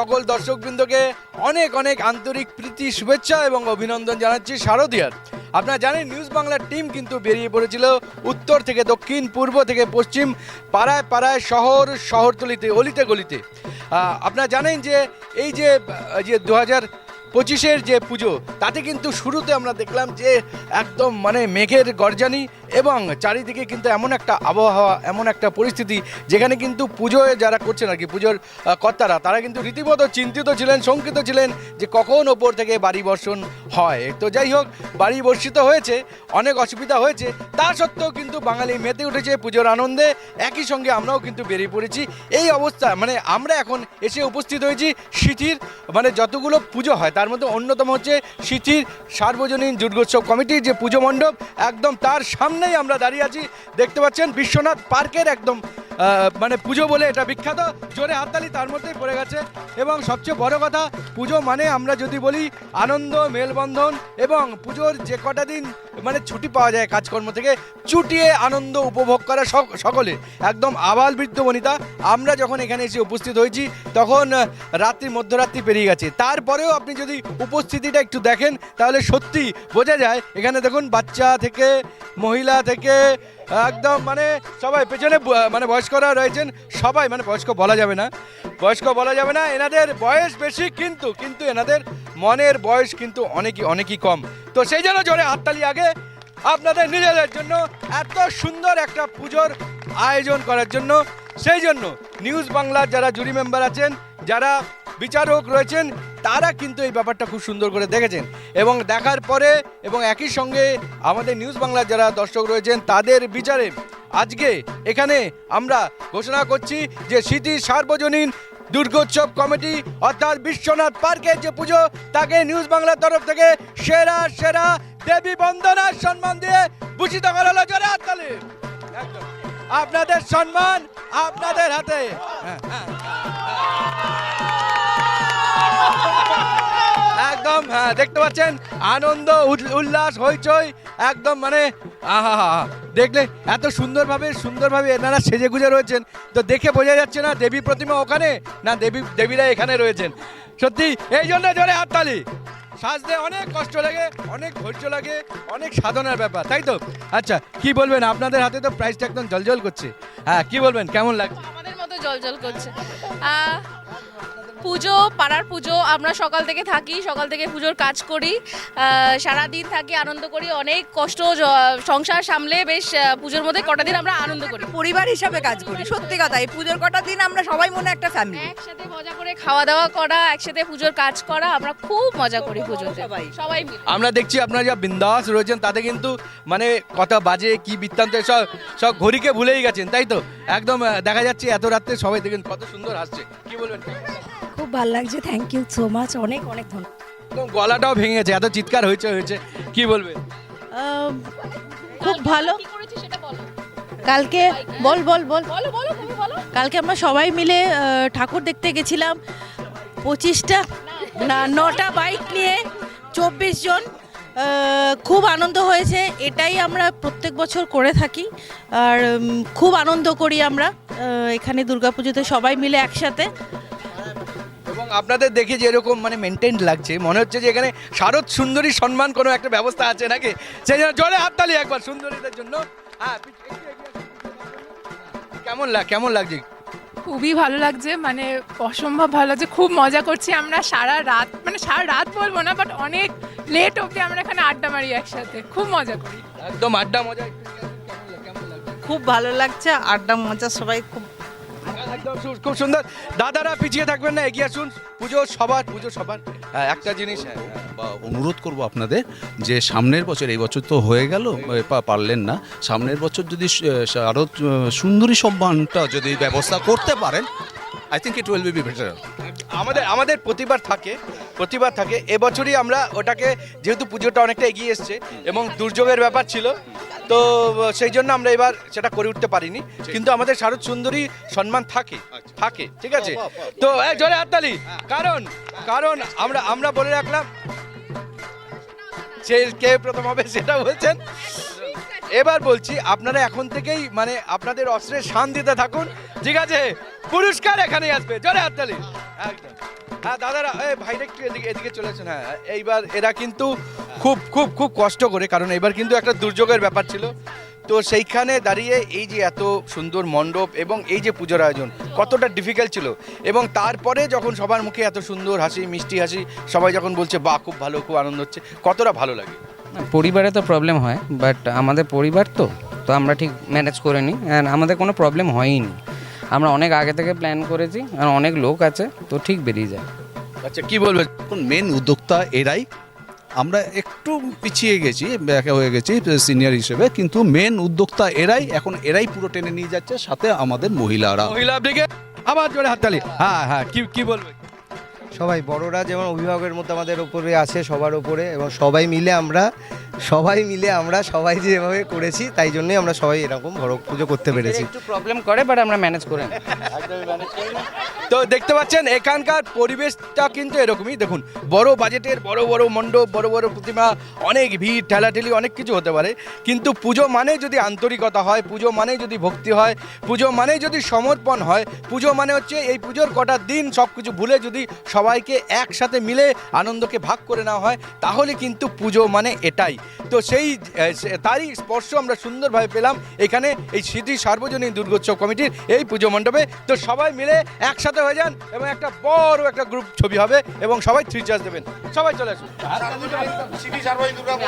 সকল দর্শকবৃন্দকে অনেক অনেক আন্তরিক প্রীতি, শুভেচ্ছা এবং অভিনন্দন জানাচ্ছি শারদীয়ার। আপনারা জানেন, নিউজ বাংলার টিম কিন্তু বেরিয়ে পড়েছিল উত্তর থেকে দক্ষিণ, পূর্ব থেকে পশ্চিম, পাড়ায় পাড়ায়, শহর শহরতলিতে, অলিতে গলিতে। আপনারা জানেন যে এই যে যে দু হাজার পঁচিশের যে পুজো, তাতে কিন্তু শুরুতে আমরা দেখলাম যে একদম মানে মেঘের গর্জানি এবং চারিদিকে কিন্তু এমন একটা আবহাওয়া, এমন একটা পরিস্থিতি যেখানে কিন্তু পুজোয় যারা করছেন আর কি, পুজোর কর্তারা, তারা কিন্তু রীতিমতো চিন্তিত ছিলেন, শঙ্কিত ছিলেন যে কখন ওপর থেকে বাড়ি বর্ষণ হয়। তো যাই হোক, বাড়ি বর্ষিত হয়েছে, অনেক অসুবিধা হয়েছে, তা সত্ত্বেও কিন্তু বাঙালি মেতে উঠেছে পুজোর আনন্দে। একই সঙ্গে আমরাও কিন্তু বেরিয়ে পড়েছি। এই অবস্থা মানে আমরা এখন এসে উপস্থিত হয়েছি সিথির মানে যতগুলো পুজো হয় তার মধ্যে অন্যতম হচ্ছে সিটির সার্বজনীন দুর্গোৎসব কমিটির যে পুজো মণ্ডপ, একদম তার সামনেই আমরা দাঁড়িয়ে আছি। দেখতে পাচ্ছেন বিশ্বনাথ পার্কের একদম মানে পুজো বলে এটা বিখ্যাত, জোরে হাততালি তার মধ্যেই পড়ে গেছে। এবং সবচেয়ে বড় কথা, পুজো মানে আমরা যদি বলি আনন্দ, মেলবন্ধন এবং পুজোর যে কটা দিন মানে ছুটি পাওয়া যায় কাজকর্ম থেকে, চুটিয়ে আনন্দ উপভোগ করা সক- সকলে, একদম আবাল বৃদ্ধ বনিতা। আমরা যখন এখানে এসে উপস্থিত হয়েছি, তখন রাত্রি, মধ্যরাত্রি পেরিয়ে গেছে। তারপরেও আপনি যদি উপস্থিতিটা একটু দেখেন, তাহলে সত্যি বোঝা যায়, এখানে দেখুন বাচ্চা থেকে, মহিলা থেকে একদম মানে সবাই পেছনে মানে বয়স্করা রয়েছেন, সবাই মানে বয়স্ক বলা যাবে না, বয়স্ক বলা যাবে না, এনাদের বয়স বেশি কিন্তু কিন্তু এনাদের মনের বয়স কিন্তু অনেকই অনেকই কম। তো সেই জন্য জোরে হাততালি আগে, আপনাদের নিজেদের জন্য এত সুন্দর একটা পুজোর আয়োজন করার জন্য, সেই জন্য নিউজ বাংলার যারা জুরি মেম্বার আছেন, যারা বিচারক রয়েছেন তারা কিন্তু এই ব্যাপারটা খুব সুন্দর করে দেখেছেন। এবং দেখার পরে এবং একই সঙ্গে আমাদের নিউজ বাংলার যারা দর্শক রয়েছেন তাদের বিচারে আজকে এখানে আমরা ঘোষণা করছি যে স্মৃতি সার্বজনীন দুর্গোৎসব কমিটি অর্থাৎ বিশ্বনাথ পার্কের যে পুজো তাকে নিউজ বাংলার তরফ থেকে সেরা সেরা দেবী বন্দনার সম্মান দিয়ে ভূষিত করা হলো জোরে হাততালি। আপনাদের সম্মান আপনাদের হাতে। হ্যাঁ, দেখতে পাচ্ছেন? আনন্দ, উল- উল্লাস, হইচই, একদম মানে আহা। দেখলে এত সুন্দরভাবে সুন্দরভাবে এনারা সেজে গুজে রয়েছেন। তো দেখে বোঝা যাচ্ছে না দেবী প্রতিমা ওখানে, না দেবী, দেবীরা এখানে রয়েছেন। সত্যি, এই জন্য জোরে হাততালি। সাজতে অনেক কষ্ট লাগে, অনেক ধৈর্য লাগে, অনেক সাধনার ব্যাপার, তাই তো? আচ্ছা কি বলবেন? আপনাদের হাতে তো প্রাইসটা একদম জলজল করছে। হ্যাঁ কি বলবেন? কেমন লাগছে আমাদের মতো জল জল করছে পুজো পাড়ার পুজো আমরা সকাল থেকে থাকি সকাল থেকে পুজোর কাজ করি। আহ, সারাদিন থাকি আনন্দ করি অনেক কষ্ট সংসার সামলে বেশ পুজোর মধ্যে কটা দিন আমরা আনন্দ করি। পরিবার হিসাবে কাজ করি সত্যি কথা এই পুজোর কটা দিন আমরা সবাই মনে একটা ফ্যামিলি একসাথে মজা করে খাওয়া দাওয়া করা একসাথে পুজোর কাজ করা আমরা খুব মজা করি পুজোতে সবাই। সবাই আমরা দেখছি আপনারা যা বিন্দাস রয়েছেন তাতে কিন্তু মানে কথা বাজে কি বৃত্তান্ত সব সব ঘড়িকে ভুলেই গেছেন তাই তো? একদম দেখা যাচ্ছে এত রাত্রে সবাই দেখেন কত সুন্দর আসছে কি বলবেন? ভালো লাগছে থ্যাংক ইউ সো মাচ অনেক অনেক ধন্যবাদ। একদম গলাটাও ভেঙে গেছে এত চিৎকার হয়েছে হয়েছে কি বলবেন আহ, খুব ভালো। কি করেছি সেটা বলো। কালকে বল বল বল। বলো বলো তুমি বলো। কালকে আমরা সবাই মিলে ঠাকুর দেখতে গেছিলাম। পঁচিশটা না নটা বাইক নিয়ে চব্বিশ জন খুব আনন্দ হয়েছে এটাই আমরা প্রত্যেক বছর করে থাকি। আর খুব আনন্দ করি আমরা এখানে দুর্গাপুজোতে সবাই মিলে একসাথে। আপনাদের দেখে যে এরকম মানে মেনটেন লাগছে মনে হচ্ছে যে এখানে শারদ সুন্দরী সম্মান কোনো একটা ব্যবস্থা আছে নাকি? সেই জন্য জলে হাততালি একবার সুন্দরীদের জন্য। হ্যাঁ। কেমন লাগ কেমন লাগছে? খুবই ভালো লাগছে মানে অসম্ভব ভালো লাগছে খুব মজা করছি আমরা সারা রাত মানে সারা রাত বলব না বাট অনেক লেট অবধি আমরা এখানে আড্ডা মারি একসাথে খুব মজা করি। একদম আড্ডা মজা খুব ভালো লাগছে আড্ডা মজা সবাই খুব একদম খুব সুন্দর। দাদারা পিছিয়ে থাকবেন না এগিয়ে আসুন। পুজো সবার পুজো সবার। হ্যাঁ, একটা জিনিস হ্যাঁ। অনুরোধ করব আপনাদের যে সামনের বছর এই বছর তো হয়ে গেল পারলেন না। সামনের বছর যদি আরও সুন্দরী সম্মানটা যদি ব্যবস্থা করতে পারেন I think it will be better আমাদের আমাদের প্রতিবার থাকে প্রতিবার থাকে। এবছরই আমরা ওটাকে যেহেতু পুজোটা অনেকটা এগিয়ে এসছে এবং দুর্যোগের ব্যাপার ছিল তো সেই জন্য আমরা এবার সেটা করে উঠতে পারিনি। কিন্তু আমাদের শারদ সুন্দরী সম্মান থাকে থাকে ঠিক আছে? তো এক জোরে হাততালি। কারণ কারণ আমরা আমরা বলে রাখলাম সে কে প্রথম হবে সেটা বলছেন। এবার বলছি আপনারা এখন থেকেই মানে আপনাদের অস্ত্রের শান দিতে থাকুন। ঠিক আছে? পুরস্কার এখানে আসবে। জোরে হাততালি। একদম। হ্যাঁ দাদারা, এই ভাইরা একটু এদিকে এদিকে চলেছেন হ্যাঁ এইবার এরা কিন্তু খুব খুব খুব কষ্ট করে, কারণ এবার কিন্তু একটা দুর্যোগের ব্যাপার ছিল। তো সেইখানে দাঁড়িয়ে এই যে এত সুন্দর মণ্ডপ এবং এই যে পুজোর আয়োজন কতটা ডিফিকাল্ট ছিল। এবং তারপরে যখন সবার মুখে এত সুন্দর হাসি, মিষ্টি হাসি, সবাই যখন বলছে, বাহ, খুব ভালো, খুব আনন্দ হচ্ছে। কতটা ভালো লাগে? পরিবারে তো প্রবলেম হয় বাট আমাদের পরিবার তো তো আমরা ঠিক ম্যানেজ করে নিই। আর আমাদের কোনো প্রবলেম হয়ই নি। আমরা অনেক আগে থেকে প্ল্যান করেছি আর অনেক লোক আছে তো ঠিক বেরিয়ে যায়। আচ্ছা কি বলবে? এখন মেন উদ্যোক্তা এরাই। আমরা একটু পিছিয়ে গেছি ব্যাকে হয়ে গেছি সিনিয়র হিসেবে কিন্তু মেন উদ্যোক্তা এরাই এখন এরাই পুরো টেনে নিয়ে যাচ্ছে সাথে আমাদের মহিলারা। মহিলা আপনিকে আবার জোরে হাততালি হ্যাঁ হ্যাঁ কি কি বলবে? সবাই বড়রা যেমন অভিভাবকের মতো আমাদের উপরে আছে সবার উপরে এবং সবাই মিলে আমরা সবাই মিলে আমরা সবাই যেভাবে করেছি তাই জন্যই আমরা সবাই এরকম বড় পুজো করতে পেরেছি। একটু প্রবলেম করে বাট আমরা ম্যানেজ করে নিই। তো দেখতে পাচ্ছেন এখানকার পরিবেশটা কিন্তু এরকমই। দেখুন বড় বাজেটের বড় বড় মণ্ডপ বড় বড় প্রতিমা অনেক ভিড় ঠেলাঠেলি অনেক কিছু হতে পারে। কিন্তু পুজো মানে যদি আন্তরিকতা হয় পুজো মানে যদি ভক্তি হয় পুজো মানে যদি সমর্পণ হয় পুজো মানে হচ্ছে এই পুজোর কটা দিন সব কিছু ভুলে যদি সবাইকে একসাথে মিলে আনন্দকে ভাগ করে নেওয়া হয় তাহলে কিন্তু পুজো মানে এটাই। তো সেই তারই স্পর্শ আমরা সুন্দরভাবে পেলাম এখানে এই স্মৃতি সার্বজনীন দুর্গোৎসব কমিটির এই পুজো মণ্ডপে। তো সবাই মিলে একসাথে হয়ে যান এবং একটা বড় একটা গ্রুপ ছবি হবে এবং সবাই থ্রি চার্জ দেবেন। সবাই চলে আসুন। স্মৃতি সার্বজনীন দুর্গোৎসব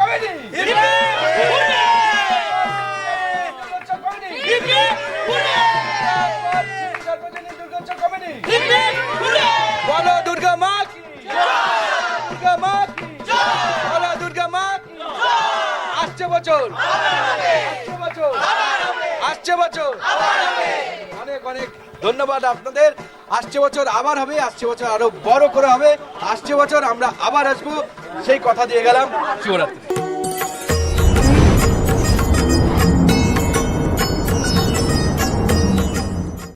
কমিটি! বছর। আসছে বছর। অনেক অনেক ধন্যবাদ আপনাদের। আসছে বছর আবার হবে, আসছে বছর আরও বড় করে হবে। আসছে বছর আমরা আবার আসব। সেই কথা দিয়ে গেলাম। শিবরাত্রি